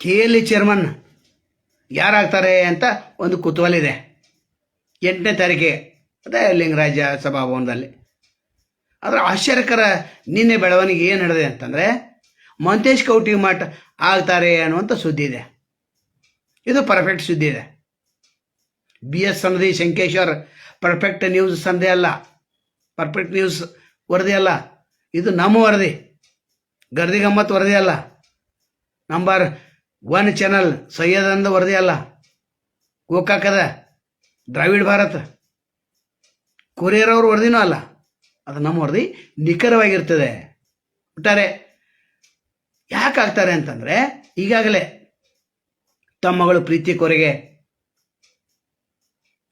K L E chairman ಯಾರಾಗ್ತಾರೆ ಅಂತ ಒಂದು ಕುತೂಹಲ ಇದೆ ಎಂಟನೇ ತಾರೀಕಿಗೆ ಅದೇ ಲಿಂಗರಾಜ ಸಭಾಭವನದಲ್ಲಿ. ಆದರೆ ಆಶ್ಚರ್ಯಕರ ನಿನ್ನೆ ಬೆಳವಣಿಗೆ ಏನು ನಡೆದಿದೆ ಅಂತಂದರೆ, ಮಂತೇಶ್ ಕೌಟಿ ಮಠ ಆಗ್ತಾರೆ ಅನ್ನುವಂಥ ಸುದ್ದಿ ಇದೆ. ಇದು ಪರ್ಫೆಕ್ಟ್ ಸುದ್ದಿ ಇದೆ. B S Sanadi Shankeshwar perfect news ಸಂದೇ ಅಲ್ಲ. ಪರ್ಫೆಕ್ಟ್ ನ್ಯೂಸ್ ವರದಿ ಅಲ್ಲ. ಇದು ನಮ್ಮ ವರದಿ. ಗರ್ದಿ ಗಮ್ಮತ್ ವರದಿ ಅಲ್ಲ. ನಂಬರ್ ಒನ್ ಚಾನಲ್ ಸಯ್ಯದ್ ವರದಿ ಅಲ್ಲ. ಗೋಕಾಕದ ದ್ರಾವಿಡ್ ಭಾರತ್. ಕೊರಿಯರ್ ಅವ್ರ ವರದಿನೂ ಅಲ್ಲ. ಅದು ನಮ್ಮ ವರದಿ ನಿಖರವಾಗಿರ್ತದೆ. ಒಟ್ಟಾರೆ ಯಾಕೆ ಆಗ್ತಾರೆ ಅಂತಂದರೆ, ಈಗಾಗಲೇ ತಮ್ಮ ಮಗಳು Preethi ಕೊರೆಗೆ,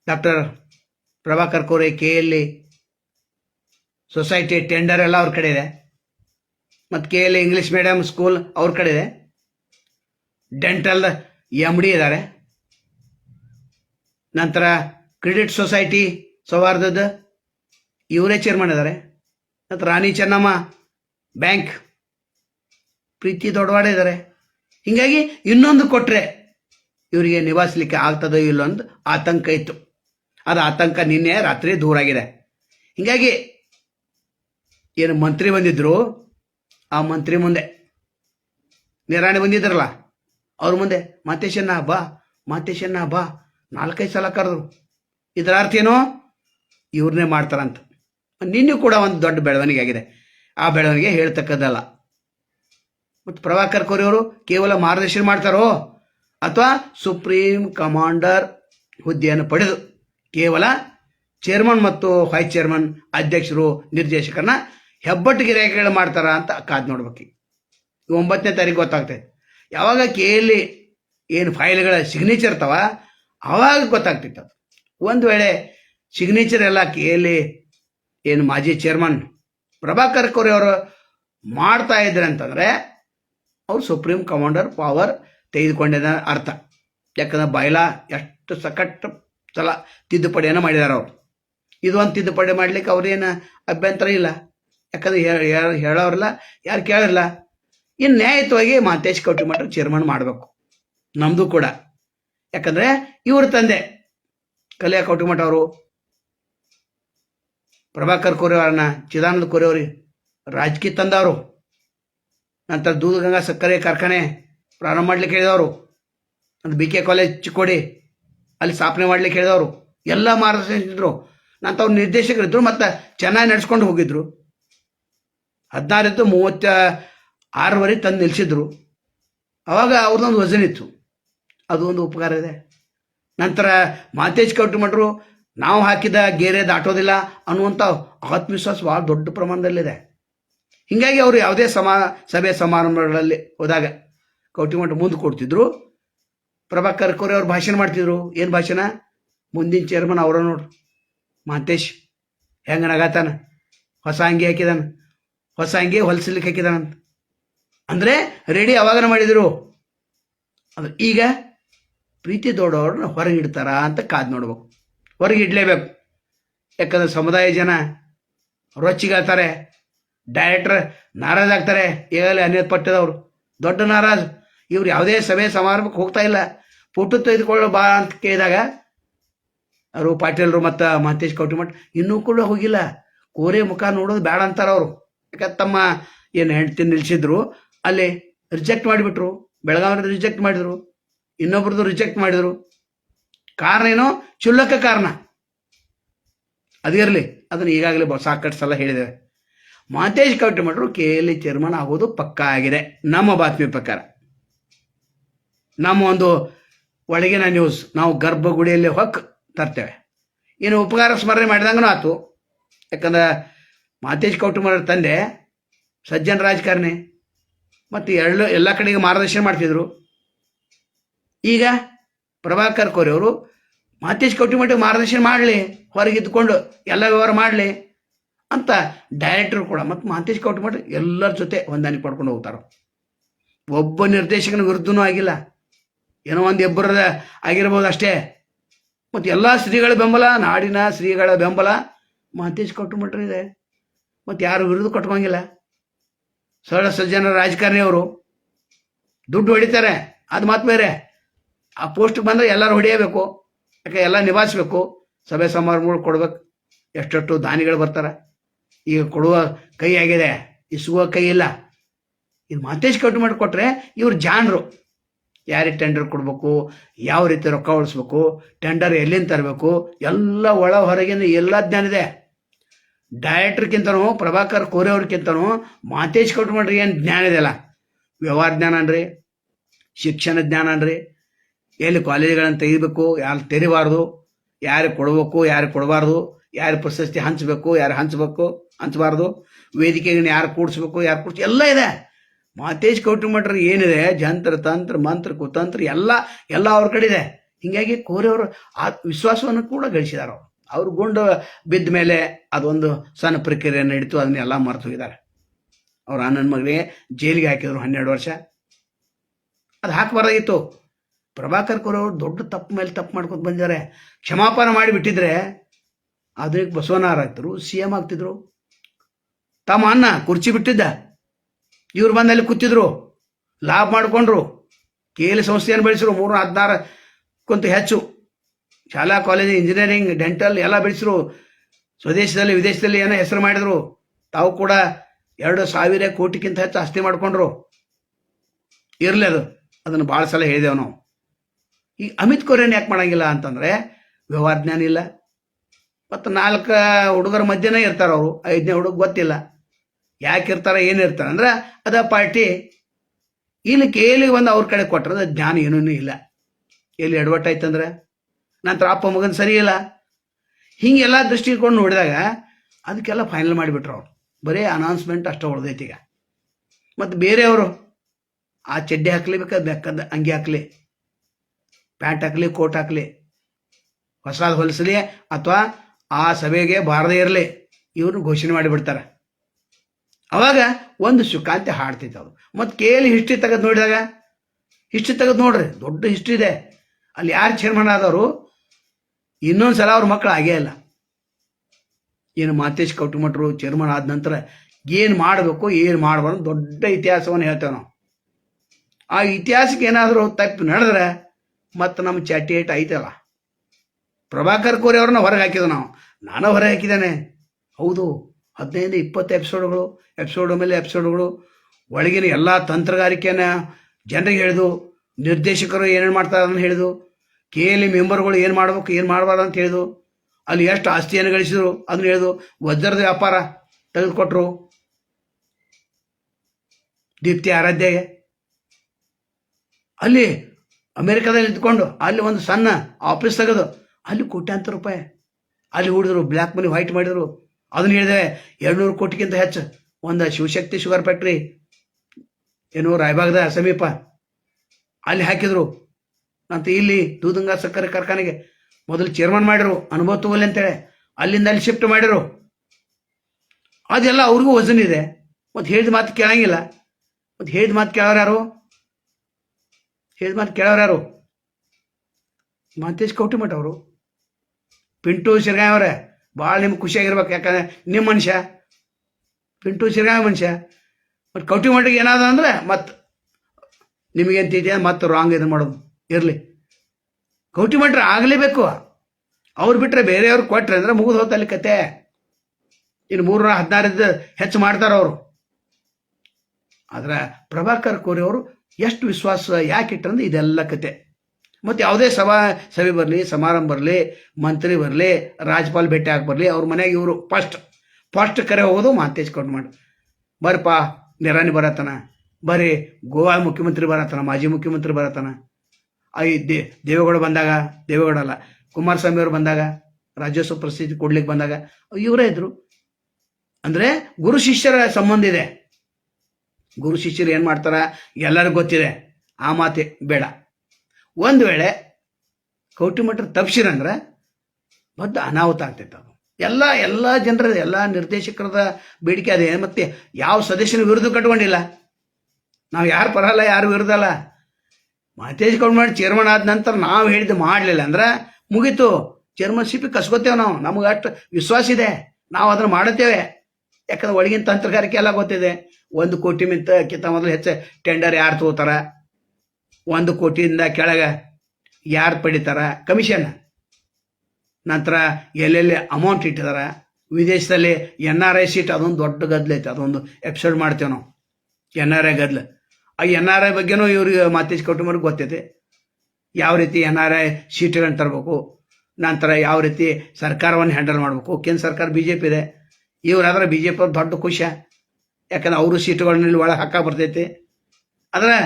doctor Prabhakar Kore K L society tender ಎಲ್ಲ ಅವ್ರ ಕಡೆ ಇದೆ. ಮತ್ತು K L English medium school ಅವ್ರ ಕಡೆ ಇದೆ. ಡೆಂಟಲ್ ಎಂ ಡಿ ಇದ್ದಾರೆ ನಂತರ ಕ್ರೆಡಿಟ್ ಸೊಸೈಟಿ ಸೌಹಾರ್ದದ ಇವರೇ ಚೇರ್ಮನ್ ಇದ್ದಾರೆ ನಂತರ ರಾಣಿ ಚೆನ್ನಮ್ಮ ಬ್ಯಾಂಕ್ ಪ್ರೀತಿ ದೊಡ್ಡವಾಡ ಇದ್ದಾರೆ ಹೀಗಾಗಿ ಇನ್ನೊಂದು ಕೊಟ್ಟರೆ ಇವರಿಗೆ ನಿವಾಸಲಿಕ್ಕೆ ಆಗ್ತದೋ ಇಲ್ಲೋ ಅಂತ ಆತಂಕ ಇತ್ತು. ಅದು ಆತಂಕ ನಿನ್ನೆ ರಾತ್ರಿ ದೂರ ಆಗಿದೆ. ಹೀಗಾಗಿ ಏನು ಮಂತ್ರಿ ಬಂದಿದ್ರು, ಆ ಮಂತ್ರಿ ಮುಂದೆ ನಿರಾಣಿ ಬಂದಿದ್ರಲ್ಲ ಅವ್ರ ಮುಂದೆ ಮಾತೇಶನ್ನ ಬಾ ಮಾತೇಶನ್ನ ಬಾ, ನಾಲ್ಕೈದು ಸಲ ಕರೆದ್ರು. ಇದರ ಅರ್ಥ ಏನೋ? ಇವ್ರನ್ನೇ ಮಾಡ್ತಾರಂತ. ನಿನ್ನೂ ಕೂಡ ಒಂದು ದೊಡ್ಡ ಬೆಳವಣಿಗೆ ಆಗಿದೆ. ಆ ಬೆಳವಣಿಗೆ ಹೇಳ್ತಕ್ಕದ್ದಲ್ಲ. ಮತ್ತು ಪ್ರಭಾಕರ್ ಕೋರಿಯವರು ಕೇವಲ ಮಾರ್ಗದರ್ಶನ ಮಾಡ್ತಾರೋ? ಅಥವಾ ಸುಪ್ರೀಂ ಕಮಾಂಡರ್ ಹುದ್ದೆಯನ್ನು ಪಡೆದು ಕೇವಲ ಚೇರ್ಮನ್ ಮತ್ತು ವೈಸ್ ಚೇರ್ಮನ್ ಅಧ್ಯಕ್ಷರು, ನಿರ್ದೇಶಕರನ್ನ ಹೆಬ್ಬಟ್ಟಿಗೆ ರೇಖೆಗಳು ಮಾಡ್ತಾರ ಅಂತ ಕಾದ್ ನೋಡ್ಬೇಕು ಒಂಬತ್ತನೇ ತಾರೀಕು ಗೊತ್ತಾಗ್ತದೆ ಯಾವಾಗ ಕೆ ಏನು ಫೈಲ್ಗಳ ಸಿಗ್ನೇಚರ್ ಇರ್ತಾವ ಆವಾಗ ಗೊತ್ತಾಗ್ತಿತ್ತು ಅದು ಒಂದು ವೇಳೆ ಸಿಗ್ನೇಚರ್ ಎಲ್ಲ ಕೆ ಏನು ಮಾಜಿ ಚೇರ್ಮನ್ ಪ್ರಭಾಕರ್ ಕೋರಿ ಅವರು ಮಾಡ್ತಾ ಇದ್ರೆ ಅಂತಂದರೆ, ಅವ್ರು ಸುಪ್ರೀಂ ಕಮಾಂಡರ್ ಪವರ್ ತೆಗೆದುಕೊಂಡಿದ್ದ ಅರ್ಥ. ಯಾಕಂದ್ರೆ ಬೈಲ ಎಷ್ಟು ಸಕಟ್ಟು ಸಲ ತಿದ್ದುಪಡಿಯನ್ನು ಮಾಡಿದ್ದಾರೆ ಅವರು. ಇದು ಒಂದು ತಿದ್ದುಪಡಿ ಮಾಡ್ಲಿಕ್ಕೆ ಅವ್ರೇನು ಅಭ್ಯಂತರ ಇಲ್ಲ. ಯಾಕಂದ್ರೆ ಹೇಳೋರಿಲ್ಲ ಯಾರು ಕೇಳಿರಲ್ಲ. ಇನ್ನು ನ್ಯಾಯಯುತವಾಗಿ ಮಾತೇಶ್ ಕೌಟಿಮಠ ಚೇರ್ಮನ್ ಮಾಡಬೇಕು. ನಮ್ಮದು ಕೂಡ. ಯಾಕಂದ್ರೆ ಇವ್ರ ತಂದೆ ಕಲಿಯ ಕೌಟಿಮಠ ಅವರು, ಪ್ರಭಾಕರ್ ಕೋರೆ ಅವರನ್ನ, ಚಿದಾನಂದ ಕೋರೆ ಅವ್ರಿಗೆ ರಾಜಕೀಯ ತಂದವರು ನಂತರ ದೂಧಗಂಗಾ ಸಕ್ಕರೆ ಕಾರ್ಖಾನೆ ಪ್ರಾರಂಭ ಮಾಡ್ಲಿಕ್ಕೆ ಹೇಳಿದವರು. ಒಂದು ಬಿ ಕೆ ಕಾಲೇಜ್ ಚಿಕ್ಕೋಡಿ ಅಲ್ಲಿ ಸ್ಥಾಪನೆ ಮಾಡ್ಲಿಕ್ಕೆ ಹೇಳಿದವರು. ಎಲ್ಲ ಮಾರ್ಗದರ್ಶಿದ್ರು ನಂತರ ಅವ್ರು ನಿರ್ದೇಶಕರಿದ್ರು, ಮತ್ತು ಚೆನ್ನಾಗಿ ನಡೆಸ್ಕೊಂಡು ಹೋಗಿದ್ರು. ಹದಿನಾರತ್ತು ಮೂವತ್ತ ಆರವರೆಗೆ ತಂದು ನಿಲ್ಲಿಸಿದ್ರು ಅವಾಗ ಅವ್ರದ್ದೊಂದು ವಜನ್ ಇತ್ತು. ಅದು ಒಂದು ಉಪಕಾರ ಇದೆ. ನಂತರ ಮಾತೇಶ್ ಮಾಡ್ರು, ನಾವು ಹಾಕಿದ ಗೇರೆ ದಾಟೋದಿಲ್ಲ ಅನ್ನುವಂಥ ಆತ್ಮವಿಶ್ವಾಸ ಭಾಳ ದೊಡ್ಡ ಪ್ರಮಾಣದಲ್ಲಿದೆ. ಹೀಗಾಗಿ ಅವರು ಯಾವುದೇ ಸಮಾ, ಸಭೆ ಸಮಾರಂಭಗಳಲ್ಲಿ ಹೋದಾಗ ಕೌಟಿಮಠ ಮುಂದೆ ಕೊಡ್ತಿದ್ರು. ಪ್ರಭಾಕರ್ ಕೋರೆ ಅವ್ರು ಭಾಷಣ ಮಾಡ್ತಿದ್ರು. ಏನು ಭಾಷಣ? ಮುಂದಿನ ಚೇರ್ಮನ್ ಅವರ ನೋಡ್ರಿ. ಮಾತೇಶ್, ಹೆಂಗೆ ನಗಾತಾನ? ಹೊಸ ಅಂಗಿ ಹಾಕಿದಾನ? ಹೊಸ ಅಂಗಿ ಹೊಲಿಸ್ಲಿಕ್ಕೆ ಹಾಕಿದಾನಂತ. ಅಂದರೆ ರೆಡಿ ಅವಾಗನ ಮಾಡಿದರು? ಅದು ಈಗ ಪ್ರೀತಿ ದೊಡ್ಡವ್ರನ್ನ ಹೊರಗೆ ಇಡ್ತಾರ ಅಂತ ಕಾದು ನೋಡ್ಬೇಕು. ಹೊರಗೆ ಇಡಲೇಬೇಕು. ಯಾಕಂದ್ರೆ ಸಮುದಾಯ ಜನ ರೊಚ್ಚಿಗಾಗ್ತಾರೆ. ಡೈರೆಕ್ಟರ್ ನಾರಾಜ್ ಆಗ್ತಾರೆ. ಈಗಲೇ ಅನೇಕ ಪಟ್ಟದವರು. ದೊಡ್ಡ ನಾರಾಜ್. ಇವ್ರು ಯಾವುದೇ ಸಭೆ ಸಮಾರಂಭಕ್ಕೆ ಹೋಗ್ತಾ ಇಲ್ಲ. ಫೋಟೋ ತೆಗೆದುಕೊಳ್ಳೋ ಬಾ ಅಂತ ಕೇಳಿದಾಗ ಅವರು ಪಾಟೀಲ್ರು ಮತ್ತು ಮಹಂತೇಶ್ ಕೌಟಿಮಠ್ ಇನ್ನೂ ಕೂಡ ಹೋಗಿಲ್ಲ. ಕೋರೆ ಮುಖ ನೋಡೋದು ಬೇಡ ಅಂತಾರೆ ಅವರು ಯಾಕಂದ್ರೆ ತಮ್ಮ ಏನು ಹೆಂಡ್ತಿ ನಿಲ್ಲಿಸಿದ್ರು ಅಲ್ಲಿ ರಿಜೆಕ್ಟ್ ಮಾಡಿಬಿಟ್ರು ಬೆಳಗಾವಿ ರಿಜೆಕ್ಟ್ ಮಾಡಿದ್ರು, ಇನ್ನೊಬ್ರದ್ದು ರಿಜೆಕ್ಟ್ ಮಾಡಿದ್ರು. ಕಾರಣ ಏನೋ? ಚುಲ್ಲಕ ಕಾರಣ. ಅದಿರಲಿ, ಅದನ್ನು ಈಗಾಗಲೇ ಸಾಕಷ್ಟು ಸಲ ಹೇಳಿದ್ದೇವೆ. ಮಾತೇಶ್ ಕೌಟಿಮಠರು ಕೆ ಎಲ್ ಇ ಚೇರ್ಮನ್ ಆಗೋದು ಪಕ್ಕಾ ಆಗಿದೆ. ನಮ್ಮ ಬಾತ್ಮಿ ಪ್ರಕಾರ. ನಮ್ಮ ಒಂದು ಒಳಗಿನ ನ್ಯೂಸ್ ನಾವು ಗರ್ಭಗುಡಿಯಲ್ಲಿ ಹೊಕ್ ತರ್ತೇವೆ. ಏನು ಉಪಕಾರ ಸ್ಮರಣೆ ಮಾಡಿದಂಗೂ ಆತು. ಯಾಕಂದ್ರೆ ಮಾತೇಶ್ ಕೌಟುಂಬರ ತಂದೆ ಸಜ್ಜನ ರಾಜಕಾರಣಿ. ಮತ್ತು ಎರಡು ಎಲ್ಲ ಕಡೆಗೆ ಮಾರ್ಗದರ್ಶನ ಮಾಡ್ತಿದ್ರು. ಈಗ ಪ್ರಭಾಕರ್ ಕೋರಿ ಅವರು ಮಹಂತೇಶ್ ಕೌಟಿಮಠ ಮಾರ್ಗದರ್ಶನ ಮಾಡಲಿ, ಹೊರಗೆ ಇದ್ಕೊಂಡು ಎಲ್ಲ ವ್ಯವಹಾರ ಮಾಡಲಿ ಅಂತ ಡೈರೆಕ್ಟರ್ ಕೂಡ ಮತ್ತು ಮಹಂತೇಶ್ ಕೌಟಿಮಠ ಎಲ್ಲರ ಜೊತೆ ಹೊಂದಾಣಿಕೆ ಪಡ್ಕೊಂಡು ಹೋಗ್ತಾರೆ. ಒಬ್ಬ ನಿರ್ದೇಶಕನ ವಿರುದ್ಧನೂ ಆಗಿಲ್ಲ. ಏನೋ ಒಂದು ಇಬ್ಬರದ ಆಗಿರ್ಬೋದು ಅಷ್ಟೇ. ಮತ್ತು ಎಲ್ಲ ಶ್ರೀಗಳ ಬೆಂಬಲ, ನಾಡಿನ ಶ್ರೀಗಳ ಬೆಂಬಲ ಮಹಂತೇಶ್ ಇದೆ. ಮತ್ತು ಯಾರು ವಿರುದ್ಧ ಕಟ್ಕೊಂಗಿಲ್ಲ ಸರಳ ಸಜ್ಜನ ರಾಜಕಾರಣಿ ಅವರು ದುಡ್ಡು ಹೊಡಿತಾರೆ, ಅದು ಮಾತು ಬೇರೆ. ಆ ಪೋಸ್ಟ್ಗೆ ಬಂದರೆ ಎಲ್ಲರೂ ಹೊಡೆಯಬೇಕು, ಯಾಕೆ ಎಲ್ಲ ನಿಭಾಯಿಸ್ಬೇಕು. ಸಭೆ ಸಮಾರಂಭಗಳು ಕೊಡ್ಬೇಕು, ಎಷ್ಟೆಷ್ಟು ದಾನಿಗಳು ಬರ್ತಾರೆ. ಈಗ ಕೊಡುವ ಕೈ ಆಗಿದೆ ಇಸುವ ಕೈ ಇಲ್ಲ. ಇದು ಮಾತೇಶ್ ಕಟ್ಟು ಮಾಡಿ ಕೊಟ್ಟರೆ ಇವ್ರು ಜಾಣರು. ಯಾರಿಗೆ ಟೆಂಡರ್ ಕೊಡಬೇಕು, ಯಾವ ರೀತಿ ರೊಕ್ಕ ಉಳಿಸ್ಬೇಕು ಟೆಂಡರ್ ಎಲ್ಲಿಂದ ತರಬೇಕು, ಎಲ್ಲ ಒಳ ಹೊರಗಿನ ಎಲ್ಲ ಜ್ಞಾನ ಇದೆ ಡೈರೆಕ್ಟ್ರ್ಗಿಂತನೂ ಪ್ರಭಾಕರ್ ಕೋರೆಯವ್ರಿಗಿಂತನೋ ಮಾತೇಜ್ ಕಟ್ಟು ಮಾಡ್ರಿ ಏನು ಜ್ಞಾನ ಇದೆಯಲ್ಲ? ವ್ಯವಹಾರ ಜ್ಞಾನ ಅನ್ರಿ, ಶಿಕ್ಷಣ ಜ್ಞಾನ ಅನ್ರಿ, ಎಲ್ಲಿ ಕಾಲೇಜುಗಳನ್ನು ತೆಗಿಬೇಕು, ಯಾರು ತೆರಿಬಾರ್ದು ಯಾರಿಗೆ ಕೊಡಬೇಕು, ಯಾರು ಕೊಡಬಾರ್ದು, ಯಾರು ಪ್ರಶಸ್ತಿ ಹಂಚಬೇಕು, ಯಾರು ಹಂಚಬೇಕು, ಹಂಚಬಾರ್ದು, ವೇದಿಕೆಗಳನ್ನ ಯಾರು ಕೂಡಿಸ್ಬೇಕು, ಯಾರು ಕೂಡಿಸ್, ಎಲ್ಲ ಇದೆ. ಮಾತೇಶ್ ಮಾಡ್ರಿ ಏನಿದೆ? ಜಂತ್ರ, ತಂತ್ರ, ಮಂತ್ರ, ಕುತಂತ್ರ, ಎಲ್ಲ ಎಲ್ಲ ಅವ್ರ ಕಡೆ ಇದೆ. ಹಿಂಗಾಗಿ ಕೋರೆಯವರು ಆ ವಿಶ್ವಾಸವನ್ನು ಕೂಡ ಗಳಿಸಿದಾರೆ ಅವರು ಗುಂಡು ಬಿದ್ದ ಮೇಲೆ ಅದೊಂದು ಸಣ್ಣ ಪ್ರಕ್ರಿಯೆ ನಡೀತು ಅದನ್ನೆಲ್ಲ ಮರೆತು ಹೋಗಿದ್ದಾರೆ. ಅವ್ರ ಅಣ್ಣನ ಮಗಳಿಗೆ ಜೈಲಿಗೆ ಹಾಕಿದ್ರು ಹನ್ನೆರಡು ವರ್ಷ. ಅದು ಹಾಕಬಾರ್ದಾಗಿತ್ತು. ಪ್ರಭಾಕರ್ ಕೋರೆ ಅವರು ದೊಡ್ಡ ತಪ್ಪು ಮೇಲೆ ತಪ್ಪು ಮಾಡ್ಕೊಂಡು ಬಂದಿದ್ದಾರೆ. ಕ್ಷಮಾಪನ ಮಾಡಿ ಬಿಟ್ಟಿದ್ರೆ ಅದಕ್ಕೆ ಬಸವನಾರ ಆಗ್ತಿದ್ರು, ಸಿ ಎಂ ಆಗ್ತಿದ್ರು. ತಮ್ಮ ಅಣ್ಣ ಕುರ್ಚಿ ಬಿಟ್ಟಿದ್ದ. ಇವ್ರು ಬಂದಲ್ಲಿ ಕೂತಿದ್ರು. ಲಾಭ ಮಾಡಿಕೊಂಡ್ರು. ಕೇಲಿ ಸಂಸ್ಥೆಯನ್ನು ಬೆಳೆಸಿದ್ರು. ಮೂರು ಹದಿನಾರಕ್ಕಿಂತ ಹೆಚ್ಚು. ಶಾಲಾ, ಕಾಲೇಜು ಇಂಜಿನಿಯರಿಂಗ್ ಡೆಂಟಲ್ ಎಲ್ಲ ಬಿಡಿಸ್ರು. ಸ್ವದೇಶದಲ್ಲಿ, ವಿದೇಶದಲ್ಲಿ ಏನೋ ಹೆಸರು ಮಾಡಿದ್ರು. ತಾವು ಕೂಡ ಎರಡು ಸಾವಿರ ಕೋಟಿಗಿಂತ ಹೆಚ್ಚು ಆಸ್ತಿ ಮಾಡಿಕೊಂಡ್ರು. ಇರಲಿ ಅದು. ಅದನ್ನು ಭಾಳ ಸಲ ಹೇಳಿದೆವು ನಾವು. ಈ ಅಮಿತ್ ಕೊರೇನ್ ಯಾಕೆ ಮಾಡಂಗಿಲ್ಲ ಅಂತಂದರೆ ವ್ಯವಹಾರ ಜ್ಞಾನ ಇಲ್ಲ. ಮತ್ತು ನಾಲ್ಕು ಹುಡುಗರ ಮಧ್ಯನೇ ಇರ್ತಾರೆ ಅವರು. ಐದನೇ ಹುಡುಗ ಗೊತ್ತಿಲ್ಲ. ಯಾಕೆ ಇರ್ತಾರೆ, ಏನು ಇರ್ತಾರೆ ಅಂದ್ರೆ ಅದ ಪಾರ್ಟಿ ಇಲ್ಲಿ ಕೇಳಿ ಒಂದು ಅವ್ರ ಕಡೆ ಕೊಟ್ಟರೆ ಅದು ಜ್ಞಾನ ಏನೂ ಇಲ್ಲ. ಎಲ್ಲಿ ಎಡವಟ್ಟು ಆಯ್ತಂದ್ರೆ ನಂತರ ಅಪ್ಪ ಮಗನ ಸರಿ ಇಲ್ಲ. ಹಿಂಗೆಲ್ಲ ಇಟ್ಕೊಂಡು ನೋಡಿದಾಗ ಅದಕ್ಕೆಲ್ಲ ಫೈನಲ್ ಮಾಡಿಬಿಟ್ರು ಅವರು. ಬರೀ ಅನೌನ್ಸ್ಮೆಂಟ್ ಅಷ್ಟೇ ಉಳ್ದೈತಿ ಈಗ. ಮತ್ತು ಬೇರೆಯವರು, ಆ ಚಡ್ಡಿ ಹಾಕ್ಲಿ ಬೇಕಾದ ಬೆಕ್ಕದ ಅಂಗಿ ಹಾಕ್ಲಿ, ಪ್ಯಾಂಟ್ ಹಾಕ್ಲಿ, ಕೋಟ್ ಹಾಕ್ಲಿ ಹೊಸದು ಹೊಲಿಸಲಿ ಅಥವಾ ಆ ಸಭೆಗೆ ಬಾರದೇ ಇರಲಿ ಇವ್ರನ್ನ ಘೋಷಣೆ ಮಾಡಿಬಿಡ್ತಾರೆ. ಅವಾಗ ಒಂದು ಸುಖಾಂತಿ ಹಾಡ್ತೈತೆ ಅದು. ಮತ್ತು ಕೇಳಿ ಹಿಸ್ಟ್ರಿ ತೆಗೆದು ನೋಡಿದಾಗ ಹಿಸ್ಟ್ರಿ ತೆಗೆದು ನೋಡ್ರಿ, ದೊಡ್ಡ ಹಿಸ್ಟ್ರಿ ಇದೆ. ಅಲ್ಲಿ ಯಾರು ಚೇರ್ಮನ್ ಆದವರು ಇನ್ನೊಂದು ಸಲ ಅವ್ರ ಮಕ್ಕಳು ಆಗೇ ಇಲ್ಲ ಏನು ಮಾತೇಶ್ ಕೌಟುಮಟ್ರು ಚೇರ್ಮನ್ ಆದ ನಂತರ ಏನು ಮಾಡಬೇಕು, ಏನು ಮಾಡಬಾರ್ದು ದೊಡ್ಡ ಇತಿಹಾಸವನ್ನು ಹೇಳ್ತೇವೆ ನಾವು. ಆ ಇತಿಹಾಸಕ್ಕೆ ಏನಾದರೂ ತಪ್ಪು ನಡೆದ್ರೆ ಮತ್ತು ನಮ್ಮ ಚಾಟಿ ಏಟ್ ಐತಲ್ಲ. ಪ್ರಭಾಕರ್ ಕೋರಿ ಅವ್ರನ್ನ ಹೊರಗೆ ಹಾಕಿದ ನಾವು. ನಾನು ಹೊರಗೆ ಹಾಕಿದ್ದೇನೆ. ಹೌದು ಹದಿನೈದು ಇಪ್ಪತ್ತು ಎಪಿಸೋಡ್ಗಳು ಎಪಿಸೋಡ್ ಮೇಲೆ ಎಪಿಸೋಡ್ಗಳು ಒಳಗಿನ ಎಲ್ಲ ತಂತ್ರಗಾರಿಕೆಯನ್ನು ಜನರಿಗೆ ಹೇಳಿದು ನಿರ್ದೇಶಕರು ಏನೇನು ಮಾಡ್ತಾರೆ ಅದನ್ನು ಹೇಳಿದು ಕೆ ಎಲ್ ಮೆಂಬರ್ಗಳು ಏನು ಮಾಡ್ಬೇಕು, ಏನು ಮಾಡಬಾರ್ದು ಅಂತ ಹೇಳಿದು ಅಲ್ಲಿ ಎಷ್ಟು ಆಸ್ತಿಯನ್ನು ಗಳಿಸಿದ್ರು, ಅದನ್ನ ಹೇಳಿದು ವಜ್ರದ ವ್ಯಾಪಾರ ತೆಗೆದುಕೊಟ್ರು. ದೀಪ್ತಿ ಆರಾಧ್ಯಗೆ ಅಲ್ಲಿ ಅಮೆರಿಕದಲ್ಲಿ ಇದ್ಕೊಂಡು ಅಲ್ಲಿ ಒಂದು ಸಣ್ಣ ಆಫೀಸ್ ತೆಗೆದು ಅಲ್ಲಿ ಕೋಟ್ಯಾಂತರ ರೂಪಾಯಿ. ಅಲ್ಲಿ ಹೂಡಿದ್ರು ಬ್ಲ್ಯಾಕ್ ಮನಿ ವೈಟ್ ಮಾಡಿದ್ರು. ಅದನ್ನ ಹೇಳಿದೆ, ಎರಡುನೂರು ಕೋಟಿಗಿಂತ ಹೆಚ್ಚು. ಒಂದು ಶಿವಶಕ್ತಿ ಶುಗರ್ ಫ್ಯಾಕ್ಟ್ರಿ. ಏನು ರಾಯಬಾಗದ ಸಮೀಪ. ಅಲ್ಲಿ ಹಾಕಿದ್ರು. ಅಂತ ಇಲ್ಲಿ ದೂದಂಗ ಸಕ್ಕರೆ ಕಾರ್ಖಾನೆಗೆ ಮೊದಲು ಚೇರ್ಮನ್ ಮಾಡಿರು, ಅನುಭವ ತಗೋಲಿ ಅಂತೇಳಿ. ಅಲ್ಲಿಂದ ಅಲ್ಲಿ ಶಿಫ್ಟ್ ಮಾಡಿರು. ಅದೆಲ್ಲ ಅವ್ರಿಗೂ ವಜನ್ ಇದೆ. ಮತ್ತು ಹೇಳಿದ ಮಾತು ಕೇಳಂಗಿಲ್ಲ. ಮತ್ತು ಹೇಳಿದ ಮಾತು ಕೇಳೋರು ಯಾರು? ಹೇಳಿದ ಮಾತು ಕೇಳೋರು ಯಾರು? ಮಾಂತೇಶ್ ಕೌಟಿಮಠ ಅವರು. ಪಿಂಟು ಶಿರ್ಗಾಯ್ ಅವರೇ. ಭಾಳ ನಿಮ್ಗೆ ಖುಷಿಯಾಗಿರ್ಬೇಕು ಯಾಕಂದ್ರೆ ನಿಮ್ಮ ಮನುಷ್ಯ. ಪಿಂಟು ಶಿರ್ಗಾಯ್ ಮನುಷ್ಯ. ಮತ್ತು ಕೌಟಿಮಠಿಗೆ ಏನಾದ ಅಂದ್ರೆ ಮತ್ತು ಇದೆಯಾ? ಮತ್ತೆ ರಾಂಗ್ ಇದನ್ನು ಮಾಡೋದು. ಇರಲಿ. ಮಂಟ್ರ ಆಗಲೇಬೇಕು. ಅವ್ರು ಬಿಟ್ಟರೆ ಬೇರೆಯವ್ರು ಕೊಟ್ರೆ ಅಂದ್ರೆ ಮುಗಿದು ಹೋತಲ್ಲಿ ಕತೆ. ಇನ್ನು ಮೂರ ಹದಿನಾರದ್ದು ಹೆಚ್ಚು ಮಾಡ್ತಾರೆ ಅವರು. ಆದ್ರೆ ಪ್ರಭಾಕರ್ ಕೋರಿ ಅವರು ಎಷ್ಟು ವಿಶ್ವಾಸ ಯಾಕೆ ಇಟ್ಟರಂದ್ರೆ ಇದೆಲ್ಲ ಕತೆ. ಮತ್ತು ಯಾವುದೇ ಸಭಾ, ಸಭೆ ಬರಲಿ, ಸಮಾರಂಭ ಬರಲಿ, ಮಂತ್ರಿ ಬರಲಿ, ರಾಜ್ಪಾಲ್ ಭೇಟಿ ಆಗಿ ಬರಲಿ, ಅವ್ರ ಮನೆಗೆ ಇವರು ಫಸ್ಟ್. ಫಸ್ಟ್ ಕರೆ ಹೋಗೋದು ಮಾತೇಜ್ ಕೊಟ್ಟು ಮಾಡಿ ಬರಪ್ಪ ನಿರಾಣಿ ಬರತನ. ಬರೀ ಗೋವಾ ಮುಖ್ಯಮಂತ್ರಿ ಬರತನ, ಮಾಜಿ ಮುಖ್ಯಮಂತ್ರಿ ಬರತನ. ದೇ, ದೇವೇಗೌಡ ಬಂದಾಗ, ದೇವೇಗೌಡ ಅಲ್ಲ, ಕುಮಾರಸ್ವಾಮಿ ಅವರು ಬಂದಾಗ, ರಾಜ್ಯೋತ್ಸವ ಪ್ರಸಿದ್ಧಿ ಕೊಡ್ಲಿಕ್ಕೆ ಬಂದಾಗ, ಇವರೇ ಇದ್ರು. ಅಂದರೆ ಗುರು ಶಿಷ್ಯರ ಸಂಬಂಧ ಇದೆ. ಗುರು ಶಿಷ್ಯರು ಏನು ಮಾಡ್ತಾರ? ಎಲ್ಲರಿಗೂ ಗೊತ್ತಿದೆ. ಆ ಮಾತೆ ಬೇಡ. ಒಂದು ವೇಳೆ ಕೌಟಿಮಠರು ತಪ್ಸಿರಂದ್ರೆ ಮತ್ತೆ ಅನಾಹುತ ಆಗ್ತೈತೆ ಅದು. ಎಲ್ಲ ಎಲ್ಲ ಜನರ, ಎಲ್ಲ ನಿರ್ದೇಶಕರದ ಬೇಡಿಕೆ ಅದೇ. ಮತ್ತೆ ಯಾವ ಸದಸ್ಯನ ವಿರುದ್ಧ ಕಟ್ಕೊಂಡಿಲ್ಲ? ನಾವು ಯಾರು ಪರಲ್ಲ ಯಾರು ವಿರುದ್ಧ ಮಾತೇಶ್ ಮಾಡಿ ಚೇರ್ಮನ್ ಆದ ನಂತರ ನಾವು ಹೇಳಿದ್ದು ಮಾಡಲಿಲ್ಲ ಅಂದ್ರೆ ಮುಗೀತು. ಚೇರ್ಮನ್ಶಿಪ್ ಕಸ್ಕೋತೇವೆ ನಾವು. ನಮಗೆ ಅಷ್ಟು ವಿಶ್ವಾಸ ಇದೆ. ನಾವು ಅದನ್ನು ಮಾಡುತ್ತೇವೆ. ಯಾಕಂದ್ರೆ ಒಳಗಿನ ತಂತ್ರಗಾರಿಕೆ ಎಲ್ಲ ಗೊತ್ತಿದೆ. ಒಂದು ಕೋಟಿ ಮಿಂತ ಕಿತ್ತ ಮೊದಲು ಹೆಚ್ಚು ಟೆಂಡರ್ ಯಾರು ತಗೋತಾರ? ಒಂದು ಕೋಟಿಯಿಂದ ಕೆಳಗೆ ಯಾರು ಪಡಿತಾರ? ಕಮಿಷನ್ ನಂತರ ಎಲ್ಲೆಲ್ಲಿ ಅಮೌಂಟ್ ಇಟ್ಟಿದಾರ? ವಿದೇಶದಲ್ಲಿ ಎನ್ ಆರ್ ಐ ಸೀಟ್ ಅದೊಂದು ದೊಡ್ಡ ಗದ್ದಲ ಐತೆ. ಅದೊಂದು ಎಪಿಸೋಡ್ ಮಾಡ್ತೇವೆ ನಾವು. ಎನ್ ಆರ್ ಐ ಗದ್ಲ. ಆ ಎನ್ ಆರ್ ಐ ಬಗ್ಗೆನೂ ಇವ್ರಿಗೆ ಮಾತೇಶ್ ಕೌಟುಂಬರಿಗೆ ಗೊತ್ತೈತೆ. ಯಾವ ರೀತಿ ಎನ್ ಆರ್ ಐ ಸೀಟ್ಗಳನ್ನು ತರಬೇಕು, ನಂತರ ಯಾವ ರೀತಿ ಸರ್ಕಾರವನ್ನು ಹ್ಯಾಂಡಲ್ ಮಾಡಬೇಕು. ಕೇಂದ್ರ ಸರ್ಕಾರ ಬಿ ಜೆ ಪಿ ಇದೆ. ಇವರಾದ್ರೆ ಬಿ ಜೆ ಪಿ ಅವ್ರು ದೊಡ್ಡ ಖುಷ. ಯಾಕಂದ್ರೆ ಅವರು ಸೀಟುಗಳನ್ನ ಇಲ್ಲಿ ಒಳಗೆ ಹಾಕ ಬರ್ತೈತಿ. ಆದರೆ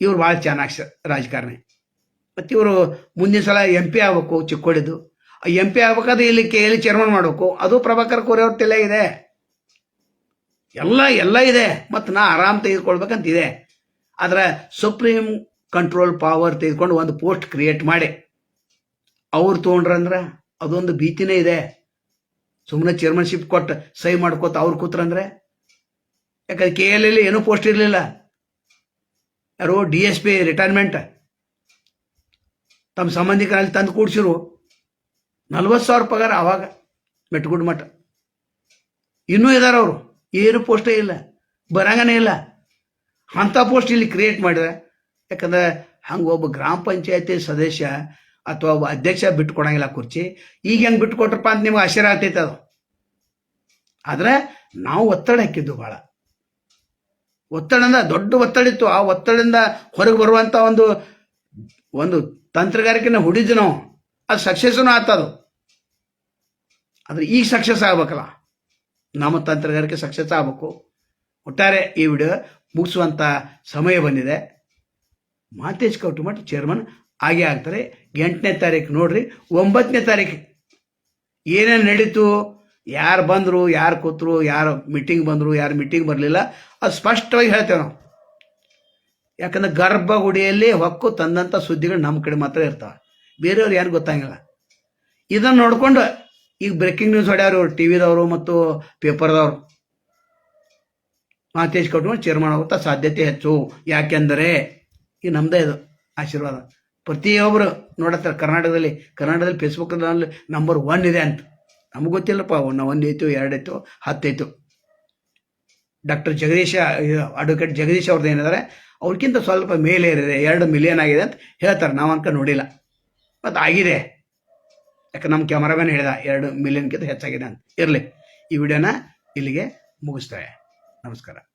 ಇವ್ರು ಭಾಳ ಚೆನ್ನಾಗಿ ರಾಜಕಾರಣಿ. ಮತ್ತು ಇವರು ಮುಂದಿನ ಸಲ ಎಂ ಪಿ ಆಗ್ಬೇಕು ಆ ಎಂ ಪಿ ಆಗ್ಬೇಕಾದ್ರೆ ಇಲ್ಲಿ ಕೆ ಎಲ್ಲಿ ಚೇರ್ಮನ್ ಮಾಡಬೇಕು. ಅದು ಪ್ರಭಾಕರ್ ಕೋರೆ ಅವ್ರ ತಲೆ ಇದೆ. ಎಲ್ಲ ಎಲ್ಲ ಇದೆ. ಮತ್ತು ನಾ ಆರಾಮ್ ತೆಗೆದುಕೊಳ್ಬೇಕಂತ ಇದೆ. ಆದರೆ ಸುಪ್ರೀಂ ಕಂಟ್ರೋಲ್ ಪವರ್ ತೆಗೆದುಕೊಂಡು ಒಂದು ಪೋಸ್ಟ್ ಕ್ರಿಯೇಟ್ ಮಾಡಿ. ಅವ್ರು ತೊಗೊಂಡ್ರಂದ್ರೆ ಅದೊಂದು ಭೀತಿನೇ ಇದೆ. ಸುಮ್ಮನೆ ಚೇರ್ಮನ್ಶಿಪ್ ಕೊಟ್ಟು, ಸಹಿ ಮಾಡ್ಕೋತ ಅವ್ರು ಕೂತ್ರಂದ್ರೆ ಯಾಕಂದ್ರೆ ಕೆ ಎಲ್ ಏನೂ ಪೋಸ್ಟ್ ಇರಲಿಲ್ಲ. ಯಾರು ಡಿ ಎಸ್ ಪಿ ರಿಟೈರ್ಮೆಂಟ್ ತಮ್ಮ ಸಂಬಂಧಿಕರಲ್ಲಿ ತಂದು ಕೂಡ್ಸಿರು. ನಲ್ವತ್ತು ಸಾವಿರ ಪಗಾರ ಆವಾಗ ಮೆಟ್ಗುಡ್ ಮಠ ಇನ್ನೂ ಇದ್ದಾರೆ ಅವರು. ಏನು ಪೋಸ್ಟೇ ಇಲ್ಲ. ಬರಂಗನೇ ಇಲ್ಲ. ಅಂಥ ಪೋಸ್ಟ್ ಇಲ್ಲಿ ಕ್ರಿಯೇಟ್ ಮಾಡಿದೆ ಯಾಕಂದ್ರೆ ಹಂಗೆ ಒಬ್ಬ ಗ್ರಾಮ ಪಂಚಾಯತಿ ಸದಸ್ಯ ಅಥವಾ ಒಬ್ಬ ಅಧ್ಯಕ್ಷ ಬಿಟ್ಕೊಡಂಗಿಲ್ಲ ಕುರ್ಚಿ, ಈಗ ಹೆಂಗೆ ಬಿಟ್ಕೊಟ್ರಪ್ಪ ಅಂತ ನಿಮ್ಗೆ ಆಶ್ಚರ್ಯ ಆಗ್ತೈತೆ ಅದು. ಆದರೆ ನಾವು ಒತ್ತಡ ಹಾಕಿದ್ದು ಭಾಳ. ಒತ್ತಡದಿಂದ ದೊಡ್ಡ ಒತ್ತಡ ಇತ್ತು. ಆ ಒತ್ತಡದಿಂದ ಹೊರಗೆ ಬರುವಂಥ ಒಂದು ಒಂದು ತಂತ್ರಗಾರಿಕೆನ ಹುಡಿದ್ವಿ ನಾವು, ಅದು ಸಕ್ಸಸ್ನು ಆತದು ಆದರೆ ಈಗ ಸಕ್ಸಸ್ ಆಗ್ಬೇಕಲ್ಲ. ನಮ್ಮ ತಂತ್ರಗಾರಿಕೆ ಸಕ್ಸಸ್ ಆಗ್ಬೇಕು. ಒಟ್ಟಾರೆ ಈ ವಿಡಿಯೋ ಮುಗಿಸುವಂಥ ಸಮಯ ಬಂದಿದೆ. ಮಾತೇಶ್ ಕೌಟುಮಠ ಚೇರ್ಮನ್ ಆಗೇ ಆಗ್ತಾರೆ. ಎಂಟನೇ ತಾರೀಕು ನೋಡ್ರಿ, ಒಂಬತ್ತನೇ ತಾರೀಕು ಏನೇನು ನಡೀತು, ಯಾರು ಬಂದರು, ಯಾರು ಕೂತರು, ಯಾರು ಮೀಟಿಂಗ್ ಬಂದರು, ಯಾರು ಮೀಟಿಂಗ್ ಬರಲಿಲ್ಲ, ಅದು ಸ್ಪಷ್ಟವಾಗಿ ಹೇಳ್ತೇವೆ ನಾವು. ಯಾಕಂದ್ರೆ ಗರ್ಭಗುಡಿಯಲ್ಲಿ ಹೊಕ್ಕು ತಂದಂಥ ಸುದ್ದಿಗಳು ನಮ್ಮ ಕಡೆ ಮಾತ್ರ ಇರ್ತಾವೆ. ಬೇರೆಯವ್ರು ಯಾರು ಗೊತ್ತಾಗಿಲ್ಲ. ಇದನ್ನು ನೋಡಿಕೊಂಡು ಈಗ ಬ್ರೇಕಿಂಗ್ ನ್ಯೂಸ್ ಹೊಡ್ಯಾರು ಟಿ ವಿದವರು ಮತ್ತು ಪೇಪರ್ದವರು ಮಾತೇಶ್ ಕೌಟುಂಬ ಚೇರ್ಮನ್ ಆಗುತ್ತಾ ಸಾಧ್ಯತೆ ಹೆಚ್ಚು. ಯಾಕೆಂದರೆ, ಈ ನಮ್ಮದೇ ಇದು, ಆಶೀರ್ವಾದ. ಪ್ರತಿಯೊಬ್ಬರು ನೋಡತ್ತಾರೆ, ಕರ್ನಾಟಕದಲ್ಲಿ ಕರ್ನಾಟಕದಲ್ಲಿ ಫೇಸ್ಬುಕ್ನಲ್ಲಿ ನಂಬರ್ ಒನ್ ಇದೆ ಅಂತ. ನಮ್ಗೆ ಗೊತ್ತಿಲ್ಲಪ್ಪ ಒನ್ ಒಂದು ಐತು, ಎರಡು ಐತು, ಹತ್ತು ಐತು. ಡಾಕ್ಟರ್ ಜಗದೀಶ ಅಡ್ವೊಕೇಟ್ ಜಗದೀಶ್ ಅವ್ರದ್ದು ಏನಿದ್ದಾರೆ ಅವ್ರಿಗಿಂತ ಸ್ವಲ್ಪ ಮೇಲೆ ಏರಿದೆ, ಎರಡು ಮಿಲಿಯನ್ ಆಗಿದೆ ಅಂತ ಹೇಳ್ತಾರೆ. ನಾವು ಅನ್ಕ ನೋಡಿಲ್ಲ. ಮತ್ತು ಆಗಿದೆ. ಯಾಕೆ ನಮ್ಮ ಕ್ಯಾಮರಾಮ್ಯಾನ್ ಹೇಳಿದ, ಎರಡು ಮಿಲಿಯನ್ಗಿಂತ ಹೆಚ್ಚಾಗಿದೆ ಅಂತ. ಇರಲಿ, ಈ ವಿಡಿಯೋನ ಇಲ್ಲಿಗೆ ಮುಗಿಸ್ತೇವೆ. നമസ്കാരം